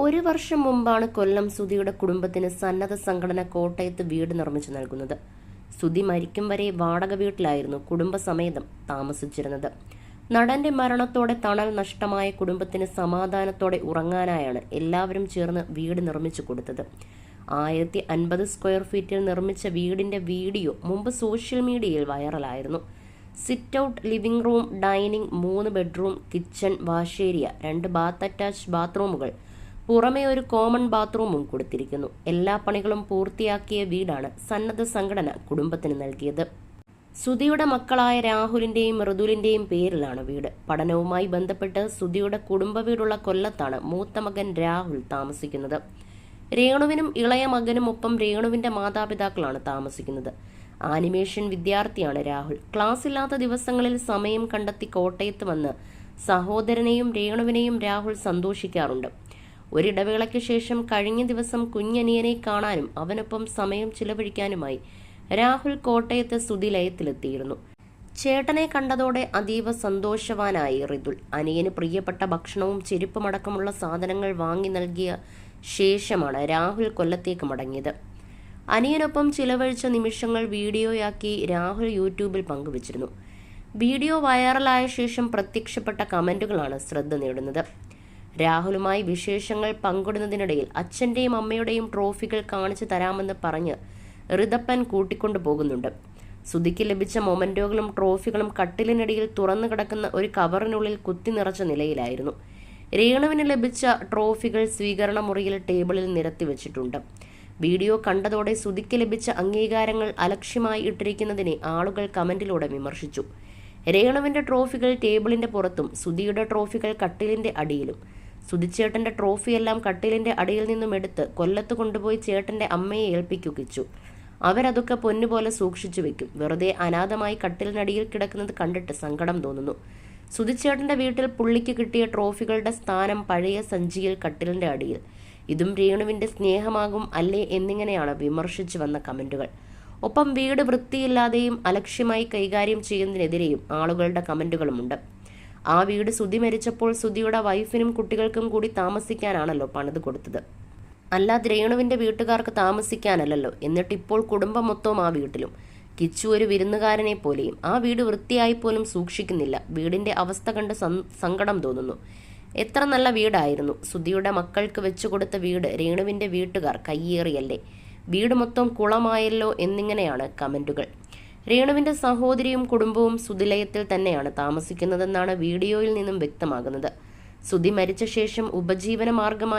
ഒരു വർഷം മുമ്പാണ് കൊല്ലം സുധിയുടെ കുടുംബത്തിന് സന്നദ്ധ സംഘടന കോട്ടയത്ത് വീട് നിർമ്മിച്ചു നൽകുന്നത്. സുധി മരിക്കും വരെ വാടക വീട്ടിലായിരുന്നു കുടുംബസമേതം താമസിച്ചിരുന്നത്. നടന്റെ മരണത്തോടെ തണൽ നഷ്ടമായ കുടുംബത്തിന് സമാധാനത്തോടെ ഉറങ്ങാനായാണ് എല്ലാവരും ചേർന്ന് വീട് നിർമ്മിച്ചു കൊടുത്തത്. ആയിരത്തി അൻപത് സ്ക്വയർ ഫീറ്റിൽ നിർമ്മിച്ച വീടിന്റെ വീഡിയോ മുമ്പ് സോഷ്യൽ മീഡിയയിൽ വൈറലായിരുന്നു. Sit out living room dining മൂന്ന് ബെഡ്റൂം കിച്ചൺ വാഷേരിയ രണ്ട് ബാത്ത് അറ്റാച്ച് ബാത്റൂമുകൾ പുറമെ ഒരു കോമൺ ബാത്റൂമും കൊടുത്തിരിക്കുന്നു. എല്ലാ പണികളും പൂർത്തിയാക്കിയ വീടാണ് സന്നദ്ധ സംഘടന കുടുംബത്തിന് നൽകിയത്. സുധിയുടെ മക്കളായ രാഹുലിന്റെയും മൃദുലിന്റെയും പേരിലാണ് വീട്. പഠനവുമായി ബന്ധപ്പെട്ട് സുധിയുടെ കുടുംബ വീടുള്ള കൊല്ലത്താണ് മൂത്ത മകൻ രാഹുൽ താമസിക്കുന്നത്. രേണുവിനും ഇളയ മകനും ഒപ്പം രേണുവിന്റെ മാതാപിതാക്കളാണ് താമസിക്കുന്നത്. ആനിമേഷൻ വിദ്യാർത്ഥിയാണ് രാഹുൽ. ക്ലാസ് ഇല്ലാത്ത ദിവസങ്ങളിൽ സമയം കണ്ടെത്തി കോട്ടയത്ത് വന്ന് സഹോദരനെയും രേണുവിനെയും രാഹുൽ സന്തോഷിക്കാറുണ്ട്. ഒരിടവേളയ്ക്ക് ശേഷം കഴിഞ്ഞ ദിവസം കുഞ്ഞനിയനെ കാണാനും അവനൊപ്പം സമയം ചിലവഴിക്കാനുമായി രാഹുൽ കോട്ടയത്തെ സുതിലയത്തിലെത്തിയിരുന്നു. ചേട്ടനെ കണ്ടതോടെ അതീവ സന്തോഷവാനായി റിതുൽ. അനിയന് പ്രിയപ്പെട്ട ഭക്ഷണവും ചെരുപ്പമടക്കമുള്ള സാധനങ്ങൾ വാങ്ങി നൽകിയ ശേഷമാണ് രാഹുൽ കൊല്ലത്തേക്ക് മടങ്ങിയത്. അനിയനൊപ്പം ചിലവഴിച്ച നിമിഷങ്ങൾ വീഡിയോയാക്കി രാഹുൽ യൂട്യൂബിൽ പങ്കുവച്ചിരുന്നു. വീഡിയോ വൈറലായ ശേഷം പ്രത്യക്ഷപ്പെട്ട കമന്റുകളാണ് ശ്രദ്ധ നേടുന്നത്. രാഹുലുമായി വിശേഷങ്ങൾ പങ്കിടുന്നതിനിടയിൽ അച്ഛന്റെയും അമ്മയുടെയും ട്രോഫികൾ കാണിച്ചു തരാമെന്ന് പറഞ്ഞ് ഋതപ്പൻ കൂട്ടിക്കൊണ്ടു പോകുന്നുണ്ട്. സുധിക്ക് ലഭിച്ച മൊമന്റോകളും ട്രോഫികളും കട്ടിലിനടിയിൽ തുറന്നു കിടക്കുന്ന ഒരു കവറിനുള്ളിൽ കുത്തി നിറച്ച നിലയിലായിരുന്നു. രേണുവിന് ലഭിച്ച ട്രോഫികൾ സ്വീകരണ മുറിയിൽ ടേബിളിൽ നിരത്തി വെച്ചിട്ടുണ്ട്. വീഡിയോ കണ്ടതോടെ സുധിക്ക് ലഭിച്ച അംഗീകാരങ്ങൾ അലക്ഷ്യമായി ഇട്ടിരിക്കുന്നതിനെ ആളുകൾ കമന്റിലൂടെ വിമർശിച്ചു. രേണുവിന്റെ ട്രോഫികൾ ടേബിളിന്റെ പുറത്തും സുധിയുടെ ട്രോഫികൾ കട്ടിലിന്റെ അടിയിലും സുധിച്ചേട്ടന്റെ ട്രോഫിയെല്ലാം കട്ടിലിന്റെ അടിയിൽ നിന്നും എടുത്ത് കൊല്ലത്ത് കൊണ്ടുപോയി ചേട്ടന്റെ അമ്മയെ ഏൽപ്പിക്കുകച്ചു. അവരതൊക്കെ പൊന്നുപോലെ സൂക്ഷിച്ചു വെക്കും. വെറുതെ അനാഥമായി കട്ടിലിനടിയിൽ കിടക്കുന്നത് കണ്ടിട്ട് സങ്കടം തോന്നുന്നു. സുധിച്ചേട്ടന്റെ വീട്ടിൽ പുള്ളിക്ക് കിട്ടിയ ട്രോഫികളുടെ സ്ഥാനം പഴയ സഞ്ചിയിൽ കട്ടിലിന്റെ അടിയിൽ. ഇതും രേണുവിന്റെ സ്നേഹമാകും അല്ലേ എന്നിങ്ങനെയാണ് വിമർശിച്ചു വന്ന കമന്റുകൾ. ഒപ്പം വീട് വൃത്തിയില്ലാതെയും അലക്ഷ്യമായി കൈകാര്യം ചെയ്യുന്നതിനെതിരെയും ആളുകളുടെ കമന്റുകളുമുണ്ട്. ആ വീട് സുതി മരിച്ചപ്പോൾ സുതിയുടെ വൈഫിനും കുട്ടികൾക്കും കൂടി താമസിക്കാനാണല്ലോ പണിത് കൊടുത്തത്. അല്ലാതെ രേണുവിന്റെ വീട്ടുകാർക്ക് താമസിക്കാനല്ലല്ലോ. എന്നിട്ട് ഇപ്പോൾ കുടുംബം മൊത്തവും ആ വീട്ടിലും. കിച്ചു ഒരു വിരുന്നുകാരനെ പോലെയും ആ വീട് വൃത്തിയായി പോലും സൂക്ഷിക്കുന്നില്ല. വീടിന്റെ അവസ്ഥ കണ്ട് സങ്കടം തോന്നുന്നു. എത്ര നല്ല വീടായിരുന്നു. സുധിയുടെ മക്കൾക്ക് വെച്ചുകൊടുത്ത വീട് രേണുവിന്റെ വീട്ടുകാർ കയ്യേറിയല്ലേ. വീട് മൊത്തം കുളമായല്ലോ എന്നിങ്ങനെയാണ് കമന്റുകൾ. രേണുവിന്റെ സഹോദരിയും കുടുംബവും സുതിലയത്തിൽ തന്നെയാണ് താമസിക്കുന്നതെന്നാണ് വീഡിയോയിൽ നിന്നും വ്യക്തമാകുന്നത്. സുതി മരിച്ച ശേഷം ഉപജീവന മാർഗമായി